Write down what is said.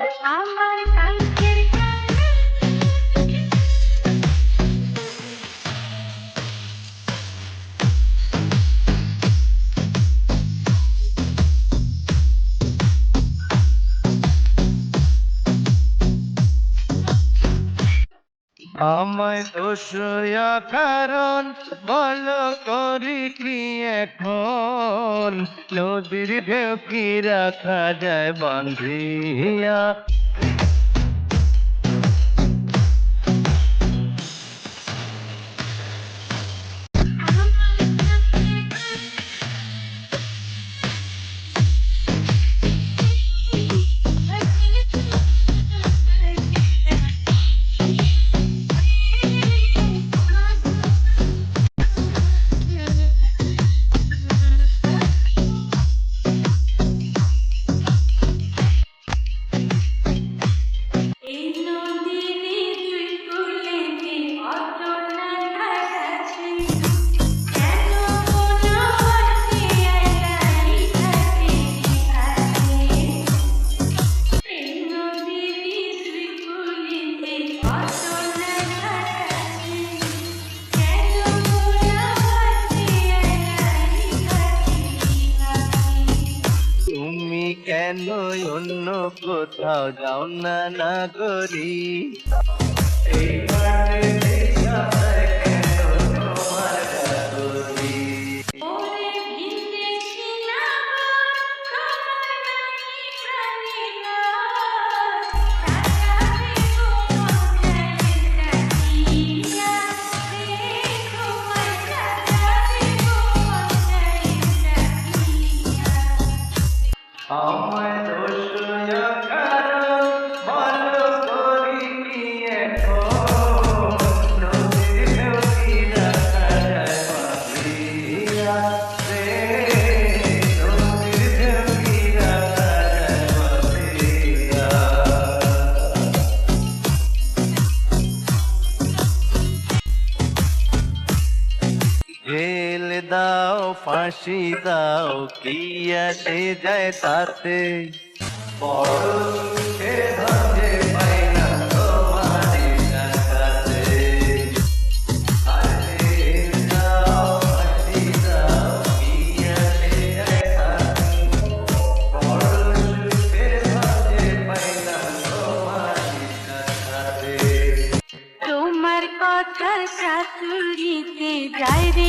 I'm like, আমায় দোষয়া কারণ বল করি কি এখন? নদীর ঢেউ কি রাখা যায় বন্ধিয়া। কেন অন্য কোথাও যাও না না করি 好，দাও ফাঁসি দাও কি আসে যায় তাতে? বড় সে তোমার কথা শাশুড়িতে যাই রে